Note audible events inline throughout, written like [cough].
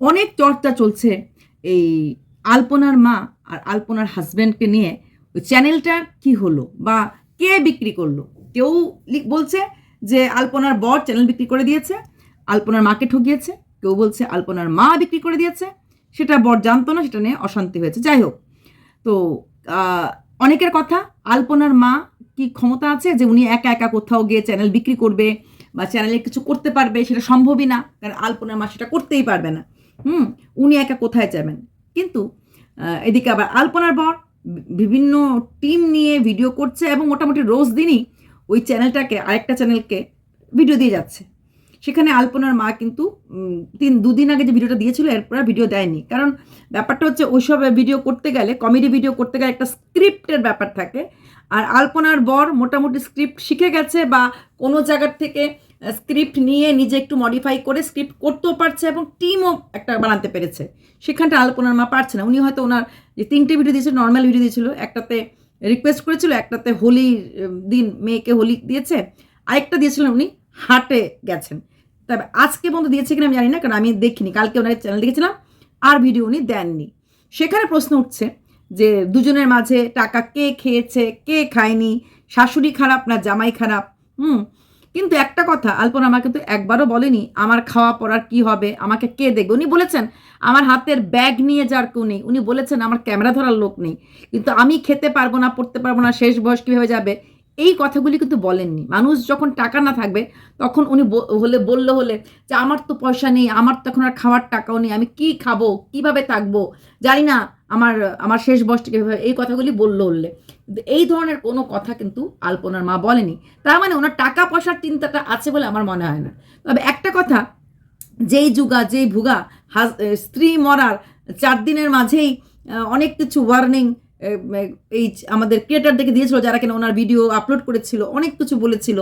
অনেক চর্চা চলছে এই আলপনার মা আর আলপনার হাজব্যান্ডকে নিয়ে। ওই চ্যানেলটা কি হলো বা কে বিক্রি করল? কেউ বলছে যে আলপনার বর চ্যানেল বিক্রি করে দিয়েছে, আলপনার মাকে ঠকিয়েছে। কেউ বলছে আলপনার মা বিক্রি করে দিয়েছে। সেটা বর জানতো না, সেটা নিয়ে অশান্তি হয়েছে। যাই হোক, তো অনেকের কথা, আলপনার মা কি ক্ষমতা আছে যে উনি একা একা কোথাও গিয়ে চ্যানেল বিক্রি করবে বা চ্যানেলে কিছু করতে পারবে? সেটা সম্ভবই না, কারণ আলপনার মা সেটা করতেই পারবে না। হুম, উনি একা কোথায় যাবেন? কিন্তু এদিকে আবার আলপনার বর বিভিন্ন টিম নিয়ে ভিডিও করছে এবং মোটামুটি রোজ দিনই ওই চ্যানেলটাকে, আরেকটা চ্যানেলকে ভিডিও দিয়ে যাচ্ছে। সেখানে আলপনার মা কিন্তু তিন, দুদিন আগে যে ভিডিওটা দিয়েছিল, এরপর ভিডিও দেয়নি। কারণ ব্যাপারটা হচ্ছে ওইসব ভিডিও করতে গেলে, কমেডি ভিডিও করতে গেলে একটা স্ক্রিপ্টের ব্যাপার থাকে। আর আলপনার বর মোটামুটি স্ক্রিপ্ট শিখে গেছে বা কোনো জায়গার থেকে স্ক্রিপ্ট নিয়ে নিজে একটু মডিফাই করে স্ক্রিপ্ট করতেও পারছে এবং টিমও একটা বানাতে পেরেছে। সেখানটা আলপনার মা পারছে না। উনি হয়তো ওনার যে তিনটে ভিডিও দিয়েছিল নর্মাল ভিডিও দিয়েছিল একটাতে রিকোয়েস্ট করেছিল একটাতে উম, দিন মেয়েকে হোলি দিয়েছে আরেকটা দিয়েছিলেন উনি হাটে গেছেন। তবে আজকে পর্যন্ত দিয়েছে কিনা আমি জানি না কারণ আমি দেখিনি। কালকে ওনার চ্যানেল দেখেছিলাম আর ভিডিও উনি দেননি। সেখানে প্রশ্ন উঠছে যে দুজনের মাঝে টাকা কে খেয়েছে কে খায়নি? শাশুড়ি খারাপ না জামাই খারাপ? হুম কিন্তু একটা কথা, আলপনা আমাকে তো একবারও বলেনি আমার খাওয়া পড়ার কি হবে, আমাকে কে দেখবে? উনি বলেছেন, আমার হাতের ব্যাগ নিয়ে যার কেউ নেই। উনি বলেছেন, আমার ক্যামেরা ধরার লোক নেই। কিন্তু আমি খেতে পারব না, পড়তে পারব না, শেষ বয়স কীভাবে যাবে? এই কথাগুলি কিন্তু বলেননি। মানুষ যখন টাকা না থাকবে, তখন উনি হলে, বললে হলে, যে আমার তো পয়সা নেই, আমার তো এখন আর খাওয়ার টাকাও নেই, আমি কি খাব? কীভাবে থাকব? জানি না আমার আমার শেষ বয়সটিকে এই কথাগুলি বলল উল্লে। এই ধরনের কোনো কথা কিন্তু আলপনার মা বলেনি। তার মানে ওনার টাকা পয়সার চিন্তাটা আছে বলে আমার মনে হয় না। তবে একটা কথা, যেই যুগা, যেই ভুগা স্ত্রী মরার চার দিনের মাঝেই অনেক কিছু ওয়ার্নিং এই আমাদের ক্রিয়েটারদেরকে দিয়েছিল যারা কিনা ওনার ভিডিও আপলোড করেছিল, অনেক কিছু বলেছিল।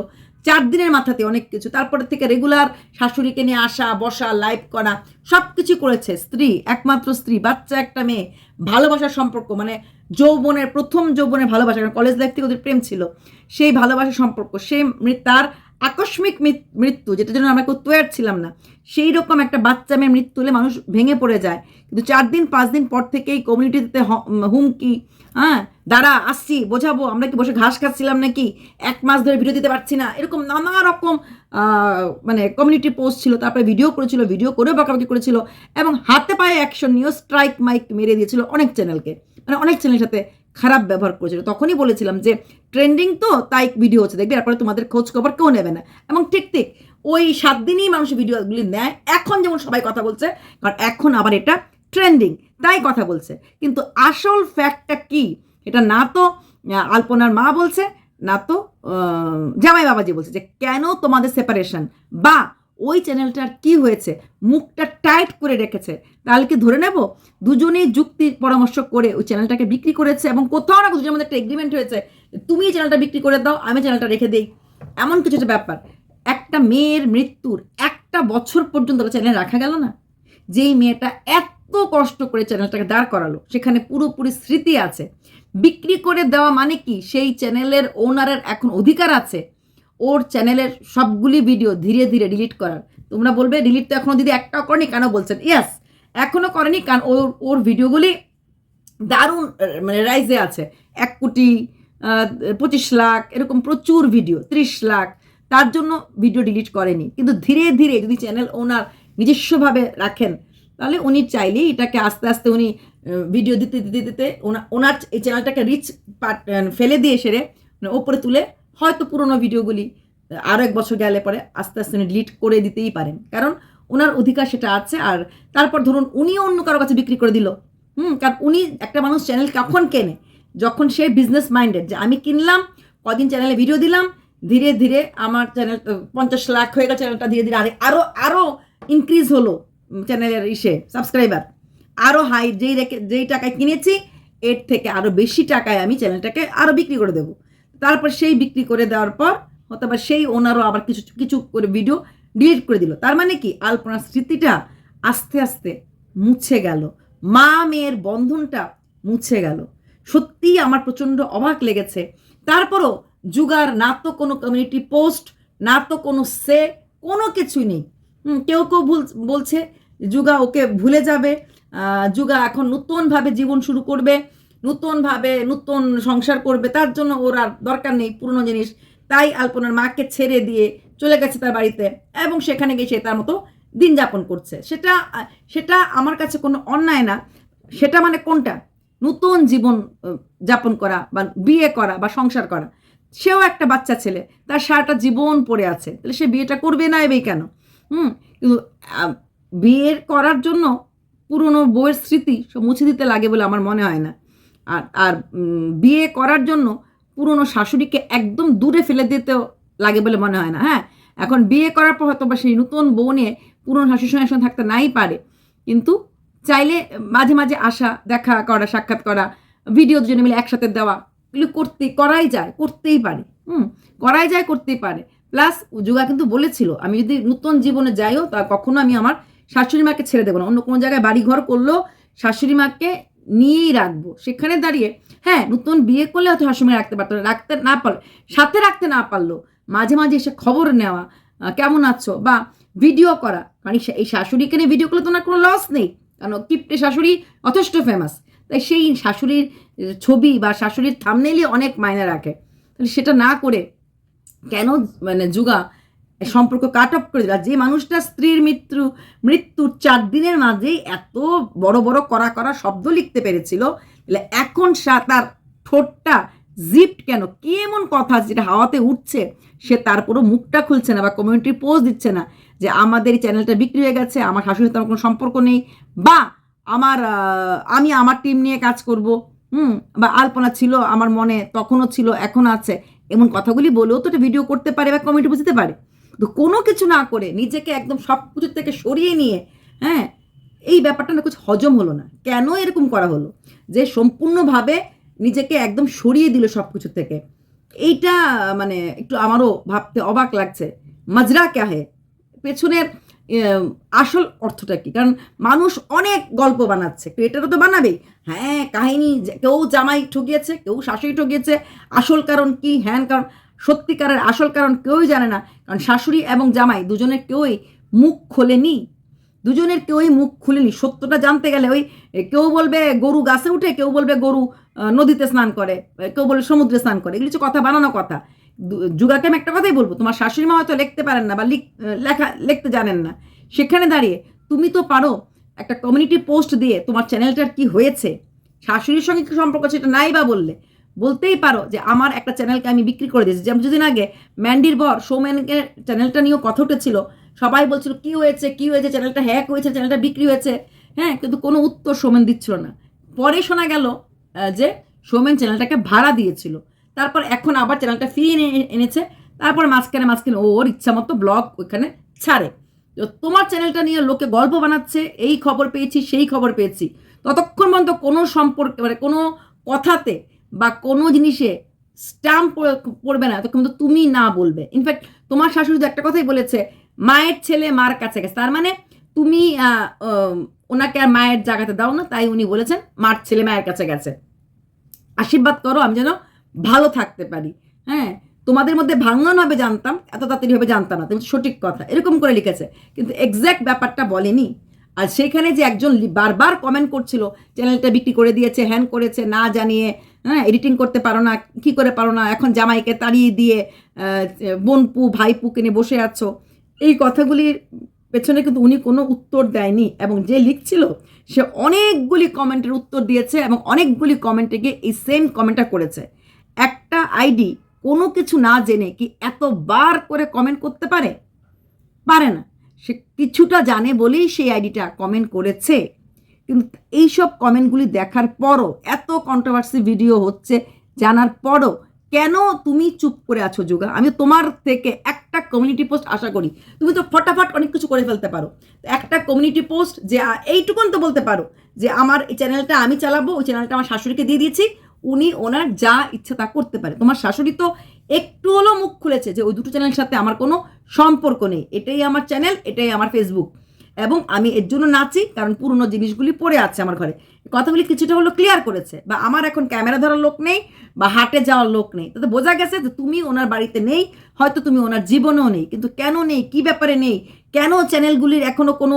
চার দিনের মাথাতে অনেক কিছু। তারপরে থেকে রেগুলার শাশুড়িকে নিয়ে আসা, বসা লাইভ করা সব কিছু করেছে। স্ত্রী, একমাত্র স্ত্রী, বাচ্চা, একটা মেয়ে। ভালোবাসার সম্পর্ক মানে যৌবনের, প্রথম যৌবনের ভালোবাসা কলেজ লাইফ থেকে ওদের প্রেম ছিল। সেই ভালোবাসার সম্পর্ক সে তার আকস্মিক মৃত- মৃত্যু, যেটার জন্য আমরা কেউ তৈয়ার ছিলাম না সেই রকম একটা বাচ্চা মেয়ে মৃত্যু হলে মানুষ ভেঙে পড়ে যায়। কিন্তু চার দিন, পাঁচ দিন পর থেকেই কমিউনিটিতে হুমকি হ্যাঁ দাঁড়া, আসছি, বোঝাবো, আমরা কি বসে ঘাস খাচ্ছিলাম নাকি? এক মাস ধরে ভিডিও দিতে পারছি না। এরকম নানা রকম মানে কমিউনিটি পোস্ট ছিল, তারপরে ভিডিও করেছিল ভিডিও করেও বাঁকাবাকি করেছিল, এবং হাতে পায়ে অ্যাকশন নিয়েও স্ট্রাইক মাইক মেরে দিয়েছিল অনেক চ্যানেলকে মানে অনেক চ্যানেলের সাথে খারাপ ব্যবহার করেছিল। তখনই বলেছিলাম যে ট্রেন্ডিং তো তাই ভিডিও হচ্ছে, দেখবে তারপরে তোমাদের খোঁজ খবর কেউ নেবে না। এবং ঠিক ঠিক ওই সাত দিনই মানুষ ভিডিওগুলি নেয়। এখন যেমন সবাই কথা বলছে, কারণ এখন আবার এটা ট্রেন্ডিং তাই কথা বলছে। কিন্তু আসল ফ্যাক্টটা কি? এটা না তো আলপনার মা বলছে, না তো জামাই বাবাজি বলছে যে, কেন তোমাদের সেপারেশন বা ওই চ্যানেলটার কি হয়েছে? মুখটা টাইট করে রেখেছে। তাহলে কি ধরে নেব? দুজনেই যুক্তি পরামর্শ করে ওই চ্যানেলটাকে বিক্রি করেছে এবং কোথাও না মধ্যে একটা এগ্রিমেন্ট হয়েছে তুমি চ্যানেলটা বিক্রি করে দাও, আমি চ্যানেলটা রেখে দিই। এমন কিছু একটা ব্যাপার। একটা মেয়ের মৃত্যুর একটা বছর পর্যন্ত চ্যানেল রাখা গেল না। যেই মেয়েটা এত কষ্ট করে চ্যানেলটাকে দাঁড় করালো, সেখানে পুরোপুরি স্মৃতি আছে। বিক্রি করে দেওয়া মানে কি? সেই চ্যানেলের ওনারের এখন অধিকার আছে। ওর চ্যানেলের সবগুলি ভিডিও ধীরে ধীরে ডিলিট করার। তোমরা বলবে ডিলিট তো এখনও দিদি একটাও করেনি, কেন বলছেন? ইয়াস এখনও করেনি, কারণ ওর ওর ভিডিওগুলি দারুণ মানে রাইজে আছে। এক কোটি পঁচিশ লাখ, এরকম প্রচুর ভিডিও ত্রিশ লাখ, তার জন্য ভিডিও ডিলিট করেনি। কিন্তু ধীরে ধীরে যদি চ্যানেল ওনার নিজস্বভাবে রাখেন, তাহলে উনি চাইলেই এটাকে আস্তে আস্তে উনি ভিডিও দিতে দিতে দিতে, ওনা- ওনার এই চ্যানেলটাকে রিচ ফেলে দিয়ে সেরে মানে ওপরে তুলে হয়তো পুরোনো ভিডিওগুলি আরও এক বছর গেলে পরে আস্তে আস্তে উনি ডিলিট করে দিতেই পারেন। কারণ ওনার অধিকার সেটা আছে আর তারপর ধরুন উনিও অন্য কারও কাছে বিক্রি করে দিল। হুম, কারণ উনি একটা মানুষ চ্যানেল কখন কেনে? যখন সে বিজনেস মাইন্ডেড যে আমি কিনলাম, কদিন চ্যানেলে ভিডিও দিলাম, ধীরে ধীরে আমার চ্যানেল পঞ্চাশ লাখ হয়ে গেল চ্যানেলটা ধীরে ধীরে আরে আরও আরও ইনক্রিজ হলো চ্যানেলের ইসে সাবস্ক্রাইবার আরও হাই যেই রেখে, যেই টাকায় কিনেছি, এর থেকে আরও বেশি টাকায় আমি চ্যানেলটাকে আরও বিক্রি করে দেবো। তারপর সেই বিক্রি করে দেওয়ার পর হয়তো বা সেই ওনারও আবার কিছু কিছু করে ভিডিও ডিলিট করে দিল। তার মানে কি? আলপনার স্মৃতিটা আস্তে আস্তে মুছে গেল। মা মেয়ের বন্ধনটা মুছে গেল। সত্যিই আমার প্রচণ্ড অবাক লেগেছে। তারপরও যুগার না তো কোনো কমিউনিটি পোস্ট না তো কোনো সে, কোনো কিছুই নেই। কেউ কেউ ভুল, বলছে, যুগা ওকে ভুলে যাবে। যুগা এখন নতুনভাবে জীবন শুরু করবে। নতুনভাবে নতুন সংসার করবে, তার জন্য ওর আর দরকার নেই পুরনো জিনিস। তাই আলপনার মাকে ছেড়ে দিয়ে চলে গেছে তার বাড়িতে এবং সেখানে গিয়ে সে তার মতো দিন যাপন করছে। সেটা সেটা আমার কাছে কোনো অন্যায় না। সেটা মানে কোনটা? নতুন জীবন যাপন করা বা বিয়ে করা বা সংসার করা। সেও একটা বাচ্চা ছেলে, তার সারাটা জীবন পড়ে আছে। তাহলে সে বিয়েটা করবে না এবেই কেন? হুম, কিন্তু বিয়ের করার জন্য পুরনো বইয়ের স্মৃতি সব মুছে দিতে লাগে বলে আমার মনে হয় না। আর আর বিয়ে করার জন্য পুরনো শাশুড়িকে একদম দূরে ফেলে দিতেও লাগে বলে মনে হয় না হ্যাঁ? এখন বিয়ে করার পর হয়তো বা সেই নতুন বউ নিয়ে পুরনো শাশুড়ির সঙ্গে থাকতে নাই পারে। কিন্তু চাইলে মাঝে মাঝে আসা, দেখা করা, সাক্ষাৎ করা ভিডিও দুজনে মিলে একসাথে দেওয়া, এগুলো করতে, করাই যায়, করতেই পারে, হুম? করাই যায়, করতেই পারে। প্লাস যুগা কিন্তু বলেছিল, আমি যদি নতুন জীবনে যাইও, তা কখনো আমি আমার শাশুড়ি মাকে ছেড়ে দেবো না। অন্য কোনো জায়গায় বাড়ি ঘর করলেও শাশুড়ি মাকে নিয়েই রাখব। সেখানে দাঁড়িয়ে হ্যাঁ নতুন বিয়ে করলে হয়তো শাশুড়ি রাখতে পারতো রাখতে না পারল, সাথে রাখতে না পারল, মাঝে মাঝে এসে খবর নেওয়া কেমন আছো? বা ভিডিও করা কারণ এই শা- এই শাশুড়িকে নিয়ে ভিডিও করলে তো কোনো লস নেই, কারণ কিপ্টে শাশুড়ি যথেষ্ট ফেমাস তাই সেই শাশুড়ির ছবি বা শাশুড়ির থামনেলই অনেক মায়না রাখে। তাহলে সেটা না করে কেন মানে যুগা সম্পর্ক কাট অফ করে দিল। যে মানুষটা স্ত্রীর মৃত্যু, মৃত্যুর চার দিনের মাঝেই এত বড় বড় করা করা শব্দ লিখতে পেরেছিল, তাহলে এখন তার ঠোঁটটা জিপ্ট কেন? কি এমন কথা যেটা হাওয়াতে উঠছে? সে তার তারপরও মুখটা খুলছে না বা কমিউনিটি পোস্ট দিচ্ছে না যে আমাদের এই চ্যানেলটা বিক্রি হয়ে গেছে, আমার শাশুড়ি আমার কোনো সম্পর্ক নেই, বা আমার আমি আমার টিম নিয়ে কাজ করব, হুম, বা আলপনা ছিল, আমার মনে তখনও ছিল এখনও আছে, এমন কথাগুলি বলেও তো একটা ভিডিও করতে পারে বা কমিটি বুঝতে পারে। তো কোনো কিছু না করে নিজেকে একদম সব কিছুর থেকে সরিয়ে নিয়ে হ্যাঁ এই ব্যাপারটা না কিছু হজম হলো না। কেন এরকম করা হলো? যে সম্পূর্ণভাবে নিজেকে একদম সরিয়ে দিল সব কিছু থেকে। এইটা মানে একটু আমারও ভাবতে অবাক লাগছে। মাজরা ক্যা হে? পেছনের আসল অর্থটা কি? কারণ মানুষ অনেক গল্প বানাচ্ছে। ক্রিয়েটারও তো বানাবেই। হ্যাঁ কাহিনী কেউ জামাই ঠকিয়েছে, কেউ শাশুড়ি ঠকিয়েছে। আসল কারণ কি? হ্যান কারণ সত্যিকারের আসল কারণ কেউই জানে না, কারণ শাশুড়ি এবং জামাই দুজনের কেউই মুখ খোলেনি। দুজনের কেউই মুখ খুলেনি। সত্যটা জানতে গেলে ওই কেউ বলবে গরু গাছে উঠে, কেউ বলবে গরু নদীতে স্নান করে, কেউ বলবে সমুদ্রে স্নান করে। এগুলো হচ্ছে কথা, বানানো কথা। যুগাকে আমি একটা কথাই বলব, তোমার শাশুড়ি মা হয়তো লিখতে পারেন না বা লিখ লেখা, লিখতে জানেন না। সেখানে দাঁড়িয়ে তুমি তো পারো একটা কমিউনিটি পোস্ট দিয়ে তোমার চ্যানেলটার কি হয়েছে। শাশুড়ির সঙ্গে কি সম্পর্ক সেটা নাই বা বললে। বলতেই পারো যে আমার একটা চ্যানেলকে আমি বিক্রি করে দিয়েছি। যেমন কিছুদিন আগে ম্যান্ডির বর সৌমেনকে চ্যানেলটা নিয়েও কথা উঠেছিল। সবাই বলছিল, কি হয়েছে? কি হয়েছে? চ্যানেলটা হ্যাক হয়েছে, চ্যানেলটা বিক্রি হয়েছে। হ্যাঁ কিন্তু কোনো উত্তর সৌমেন দিচ্ছিল না। পরে শোনা গেল যে সৌমেন চ্যানেলটাকে ভাড়া দিয়েছিল। তারপর এখন আবার চ্যানেলটা ফিরিয়ে এনে- এনেছে। তারপর মাঝখানে মাঝখানে ওর ইচ্ছা মতো ব্লগ ওইখানে ছাড়ে। তো তোমার চ্যানেলটা নিয়ে লোকে গল্প বানাচ্ছে, এই খবর পেয়েছি, সেই খবর পেয়েছি। ততক্ষণ পর্যন্ত কোনো সম্পর্কে মানে কোনো কথাতে বা কোনো জিনিসে স্ট্যাম্প পড়বে না তখন কিন্তু তুমি না বলবে। ইনফ্যাক্ট তোমার শাশুড়ি তো একটা কথাই বলেছে, মায়ের ছেলে মার কাছে গেছে। তার মানে তুমি ওনাকে আর মায়ের জায়গাতে দাও না, তাই উনি বলেছেন, মার ছেলে মায়ের কাছে গেছে। আশীর্বাদ করো, আমি যেন ভালো থাকতে পারি। হ্যাঁ তোমাদের মধ্যে ভাঙন হবে জানতাম, এত তাড়াতাড়ি হবে জানতাম না তুমি সঠিক কথা, এরকম করে লিখেছে। কিন্তু এক্স্যাক্ট ব্যাপারটা বলেনি। আর সেখানে যে একজন বারবার কমেন্ট করছিল, চ্যানেলটা বিক্রি করে দিয়েছে, হ্যান করেছে, না জানিয়ে হ্যাঁ এডিটিং করতে পারো না, কি করে পারো না, এখন জামাইকে তাড়িয়ে দিয়ে বোনপু, ভাইপু কিনে বসে আছো। এই কথাগুলির পেছনে কিন্তু উনি কোনো উত্তর দেয়নি এবং যে লিখছিল, সে অনেকগুলি কমেন্টের উত্তর দিয়েছে এবং অনেকগুলি কমেন্টে গিয়ে এই সেম কমেন্টটা করেছে। একটা আইডি কোনো কিছু না জেনে কি এতবার করে কমেন্ট করতে পারে? পারে না। সে কিছুটা জানে বলেই সেই আইডিটা কমেন্ট করেছে। কিন্তু এইসব কমেন্টগুলি দেখার পরও, এত কন্ট্রোভার্সি ভিডিও হচ্ছে, জানার পরও কেন তুমি চুপ করে আছো যোগা? আমি তোমার থেকে একটা কমিউনিটি পোস্ট আশা করি, তুমি তো ফটাফট অনেক কিছু করে ফেলতে পারো। একটা কমিউনিটি পোস্ট যে এইটুকুন তো বলতে পারো, যে আমার এই চ্যানেলটা আমি চালাবো, ওই চ্যানেলটা আমার শাশুড়িকে দিয়ে দিয়েছি, উনি, ওনার যা ইচ্ছা তা করতে পারে। তোমার শাশুড়ি তো একটু হলো মুখ খুলেছে যে, ওই দুটো চ্যানেলের সাথে আমার কোনো সম্পর্ক নেই। এটাই আমার চ্যানেল এটাই আমার ফেসবুক এবং আমি এর জন্য নাচি, কারণ পুরনো জিনিসগুলি পড়ে আছে আমার ঘরে। কথাগুলি কিছুটা হলো ক্লিয়ার করেছে, বা আমার এখন ক্যামেরা ধরার লোক নেই, বা হাটে যাওয়ার লোক নেই। তাতে বোঝা গেছে যে তুমি ওনার বাড়িতে নেই, হয়তো তুমি ওনার জীবনেও নেই, কিন্তু কেন নেই, কি ব্যাপারে নেই, কেন চ্যানেলগুলির এখনও কোনো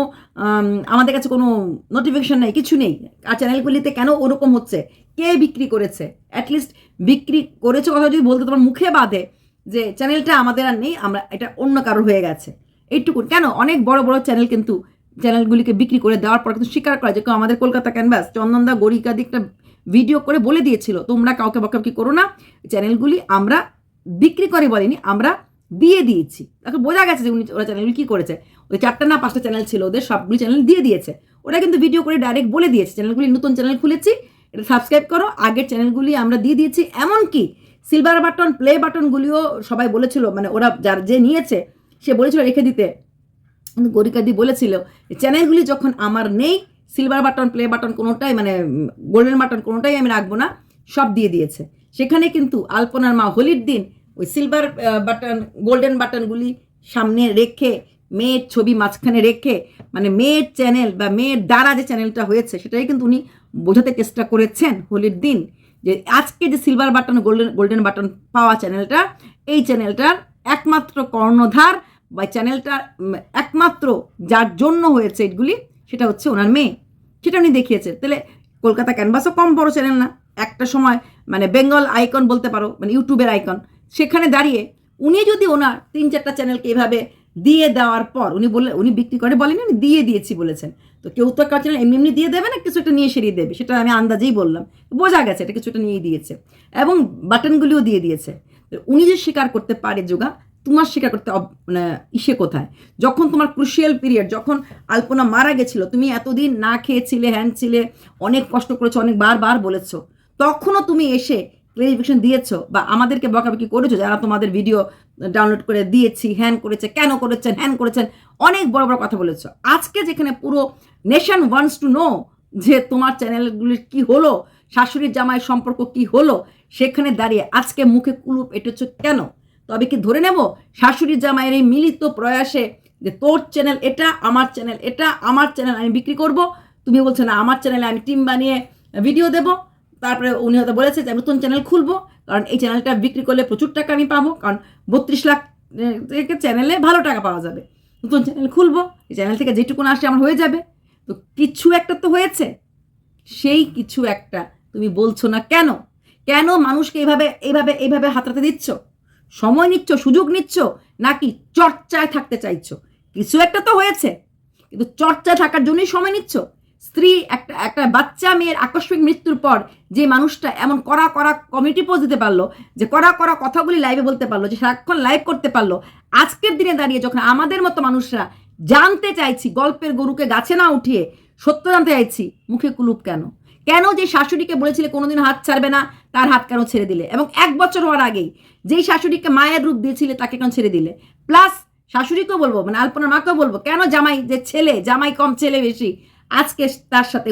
আমাদের কাছে কোনো নোটিফিকেশন নেই, কিছু নেই, আর চ্যানেলগুলিতে কেন ওরকম হচ্ছে, কে বিক্রি করেছে? অ্যাটলিস্ট বিক্রি করেছে কথা যদি বলতে তোমার মুখে বাঁধে, যে চ্যানেলটা আমাদের আর নেই, আমরা এটা অন্য কারোর হয়ে গেছে। এইটুকু কেন? অনেক বড় বড় চ্যানেল কিন্তু চ্যানেলগুলিকে বিক্রি করে দেওয়ার পর কিন্তু স্বীকার করা যে কেউ আমাদের কলকাতা ক্যানভাস চন্দনদা গরিকাদি একটা ভিডিও করে বলে দিয়েছিল। তোমরা কাউকে বকাবকি করো না। চ্যানেলগুলি আমরা বিক্রি করে বলিনি, আমরা দিয়ে দিয়েছি। তাকে বোঝা গেছে যে উনি ওরা চ্যানেলগুলি কী করেছে। ওই চারটা না পাঁচটা চ্যানেল ছিল, ওদের সবগুলি চ্যানেল দিয়ে দিয়েছে। ওরা কিন্তু ভিডিও করে ডাইরেক্ট বলে দিয়েছে চ্যানেলগুলি নতুন চ্যানেল খুলেছি, এটা সাবস্ক্রাইব করো। আগের চ্যানেলগুলি আমরা দিয়ে দিয়েছি। এমনকি সিলভার বাটন প্লে বাটনগুলিও সবাই বলেছিল মানে ওরা যার যে নিয়েছে সে বলেছিল রেখে দিতে। কিন্তু গরিকাদি বলেছিল চ্যানেলগুলি যখন আমার নেই সিলভার বাটন প্লে বাটন কোনোটাই মানে গোল্ডেন বাটন কোনোটাই আমি রাখব না, সব দিয়ে দিয়েছে। সেখানে কিন্তু আলপনার মা হোলির দিন ওই সিলভার বাটন গোল্ডেন বাটনগুলি সামনে রেখে, মেয়ের ছবি মাঝখানে রেখে মানে মেয়ের চ্যানেল বা মেয়ের দ্বারা যে চ্যানেলটা হয়েছে, সেটাই কিন্তু উনি বোঝাতে চেষ্টা করেছেন হোলির দিন। যে আজকে যে silver button golden golden button পাওয়া চ্যানেলটা এই চ্যানেলটার একমাত্র কর্ণধার বা চ্যানেলটা একমাত্র যার জন্য হয়েছে এগুলি, সেটা হচ্ছে ওনার মেয়ে। সেটা উনি দেখিয়েছে। তাহলে কলকাতা ক্যানভাসও কম বড় চ্যানেল না। একটা সময় মানে বেঙ্গল আইকন বলতে পারো মানে ইউটিউবের আইকন। সেখানে দাঁড়িয়ে উনি যদি ওনার তিন চারটা চ্যানেলকে এভাবে দিয়ে দেওয়ার পর, উনি বলে, উনি বিক্রি করে বলেনি উনি দিয়ে দিয়েছি বলেছেন। তো কেউ তো চ্যানেল এমনি এমনি দিয়ে দেবে না, কিছু একটা নিয়ে সেরিয়ে দেবে, সেটা আমি আন্দাজেই বললাম। বোঝা গেছে, এটা কিছুটা নিয়ে দিয়েছে। এবং বাটনগুলিও দিয়ে দিয়েছে। উনি যে স্বীকার করতে পারে যোগা, তোমার স্বীকার করতে মানে ইসে কোথায়? যখন তোমার ক্রুশিয়াল পিরিয়ড যখন আলপনা মারা গেছিল, তুমি এতদিন না খেয়েছিলে হ্যান ছিলে, অনেক কষ্ট করেছ, অনেক বারবার বলেছ, তখনও তুমি এসে ক্লারিফিকেশন দিয়েছ বা আমাদেরকে বকাবকি করেছ, যারা তোমাদের ভিডিও ডাউনলোড করে দিয়েছি হ্যান করেছে, কেন করেছেন হ্যান করেছেন, অনেক বড় বড় কথা বলেছ। আজকে যেখানে পুরো নেশন ওয়ান্টস টু নো যে তোমার চ্যানেলগুলির কি হলো, শাশুড়ির জামাই সম্পর্ক কি হলো, সেখানে দাঁড়িয়ে আজকে মুখে কুলুপ এটেছো কেন? তবে কি ধরে নেব শাশুড়ি জামাইয়ের এই মিলিত প্রয়াসে যে তোর চ্যানেল এটা, আমার চ্যানেল এটা, আমার চ্যানেল আমি বিক্রি করব? তুমি বলছো না, আমার চ্যানেলে আমি টিম বানিয়ে ভিডিও দেব? তারপরে উনি হয়তো বলেছে যে নতুন চ্যানেল খুলবো, কারণ এই চ্যানেলটা বিক্রি করলে প্রচুর টাকা আমি পাবো, কারণ বত্রিশ লাখ থেকে চ্যানেলে ভালো টাকা পাওয়া যাবে। নতুন চ্যানেল খুলবো, এই চ্যানেল থেকে যেটুকুন আসে আমার হয়ে যাবে। তো কিছু একটা তো হয়েছে। সেই কিছু একটা তুমি বলছো না কেন? কেন মানুষকে এইভাবে এইভাবে এইভাবে হাতড়াতে দিচ্ছ? সময় নিচ্ছ, সুযোগ নিচ্ছ, নাকি চর্চায় থাকতে চাইছো? কিছু একটা তো হয়েছে, কিন্তু চর্চায় থাকার জন্যই সময় নিচ্ছ? স্ত্রী, একটা একটা বাচ্চা মেয়ের আকস্মিক মৃত্যুর পর যে মানুষটা এমন করা করা কমিউনিটি পোজ দিতে পারল, যে করা করা কথাগুলি লাইভে বলতে পারল, যে সারাক্ষণ লাইভ করতে পারল, আজকের দিনে দাঁড়িয়ে যখন আমাদের মতো মানুষরা জানতে চাইছি গল্পের গরুকে গাছে না উঠিয়ে, সত্য জানতে চাইছি মুখে কুলুপ কেন? কেন যে শাশুড়িকে বলেছিলে কোনোদিন হাত ছাড়বে না, তার হাত কেন ছেড়ে দিলে? এবং এক বছর হওয়ার আগেই যেই শাশুড়িকে মায়ের রূপ দিয়েছিলে, তাকে কেন ছেড়ে দিলে? প্লাস শাশুড়িকেও বলব মানে আলপনার মাকেও বলব, কেন জামাই যে ছেলে, জামাই কম, ছেলে বেশি আজকে তার সাথে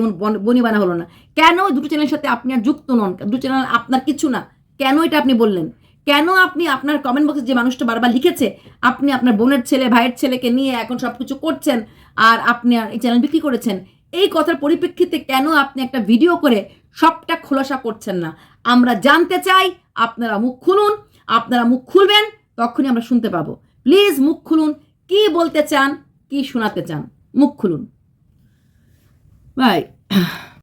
বনিবানা হলো না। কেন দুটো চ্যানেলের সাথে আপনি আর যুক্ত নন? দুটো চ্যানেল আপনার কিছু না। কেন এটা আপনি বললেন? কেন আপনি আপনার কমেন্ট বক্সে যে মানুষটা বারবার লিখেছে, আপনি আপনার বোনের ছেলে, ভাইয়ের ছেলেকে নিয়ে এখন সব কিছু করছেন আর আপনি আর এই চ্যানেল বিক্রি করেছেন, এই কথার পরিপ্রেক্ষিতে কেন আপনি একটা ভিডিও করে সবটা খোলাসা করছেন না? আমরা জানতে চাই, আপনারা মুখ খুলুন, আপনারা মুখ খুলবেন, তখনই আমরা শুনতে পাবো। প্লিজ মুখ খুলুন, কি বলতে চান, কি শোনাতে চান, মুখ খুলুন। Right. [clears throat]